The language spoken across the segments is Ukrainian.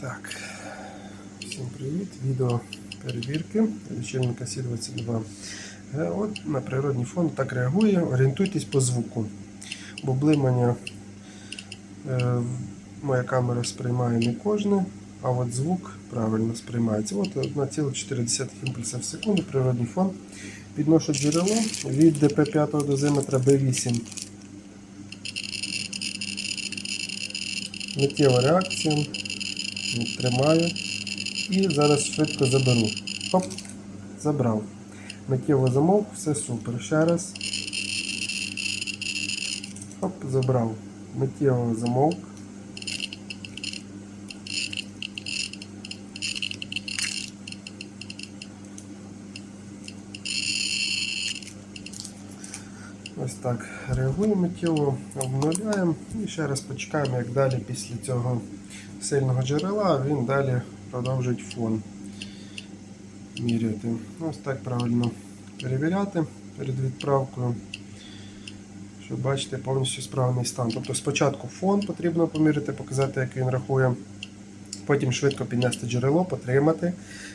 Так, всім привіт. Відео перевірки лічильника Сі-22. Е, От на природний фон так реагує. Орієнтуйтесь по звуку. Бо блимання е, моя камера сприймає не кожне, а от звук правильно сприймається. От 1,4 імпульса в секунду, природний фон. Підношу джерело від ДП5 дозиметра B8. Миттєва реакція. Тримаю. І зараз швидко заберу. Хоп, забрав. Миттєво замовк, все супер. Ще раз. Хоп, забрав. Миттєво замовк. Ось так реагуємо миттєво, обнуляємо і ще раз почекаємо, як далі після цього сильного джерела він далі продовжить фон міряти. Ось так правильно перевіряти перед відправкою, щоб бачити повністю справний стан. Тобто спочатку фон потрібно поміряти, показати, як він рахує. Потім швидко піднести джерело, потримати,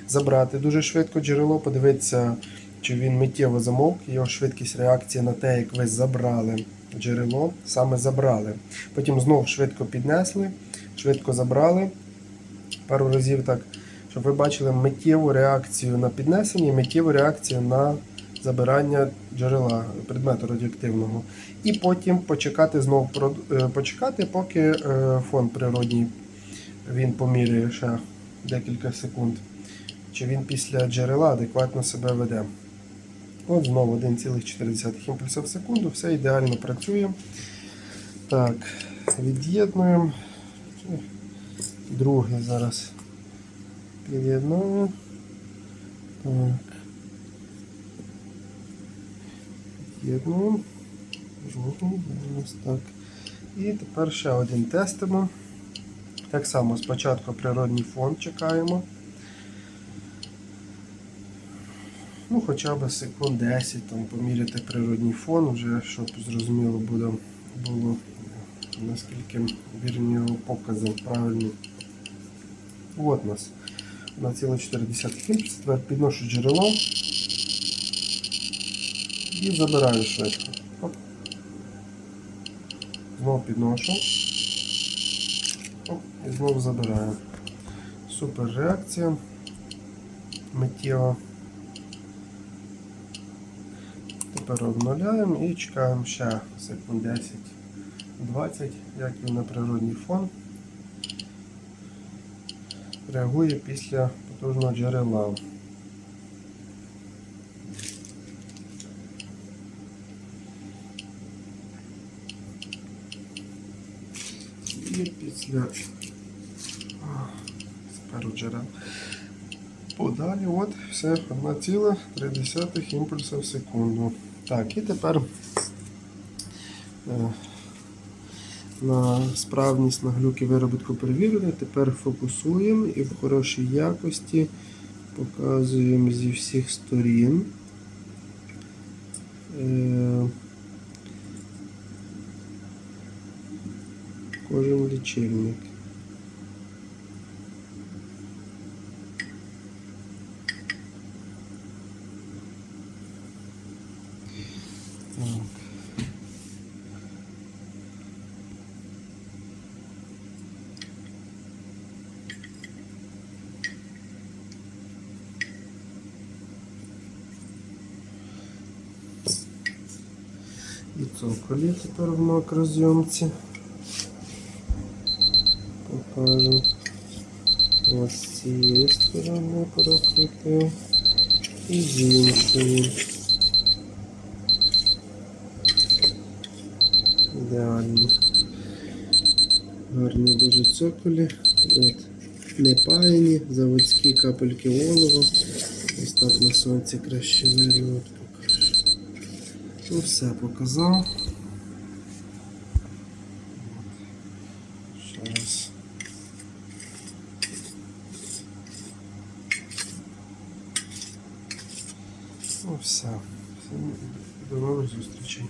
забрати дуже швидко джерело, подивитися, чи він миттєво замовк, його швидкість реакції на те, як ви забрали джерело, саме забрали. Потім знову швидко піднесли, швидко забрали. Пару разів так, щоб ви бачили миттєву реакцію на піднесення і миттєву реакцію на забирання джерела предмету радіоактивного. І потім почекати знову е, почекати, поки е, фон природній він поміряє ще декілька секунд. Чи він після джерела адекватно себе веде. От знову 1,4 імпульса в секунду, все ідеально працює. Так, від'єднуємо. Другий зараз під'єднуємо. Так. Під'єднуємо. Другий, так. І тепер ще один тестимо. Так само спочатку природний фон чекаємо. Ну, хоча б секунд 10 там, поміряти природний фон, вже щоб зрозуміло буде, було наскільки вірні покази правильні. От нас 1,4 імпульс. Тепер підношу джерело і забираю швидко. Оп. Знову підношу. Оп, і знову забираю. Супер реакція. Миттєва. Тепер обнуляємо і чекаємо ще секунд 10-20, як він на природний фон реагує після потужного джерела. І після сперу джерел. Подалі от все 1,3 імпульса в секунду. Так, і тепер е, на справність на глюки виробітку перевірили. Тепер фокусуємо і в хорошій якості показуємо зі всіх сторін. Е, Кожен лічильник. Так. І цоколі тепер в макрозйомці. Покажу. Ось з цієї сторони прокрутив. І з іншої. Ідеально. Гарні дуже цоколі. От. Не паяні, заводські капельки олова. Ось так на сонці краще. От покажу. Ну все показав. Ще раз. Ну все. Всім До зустрічей.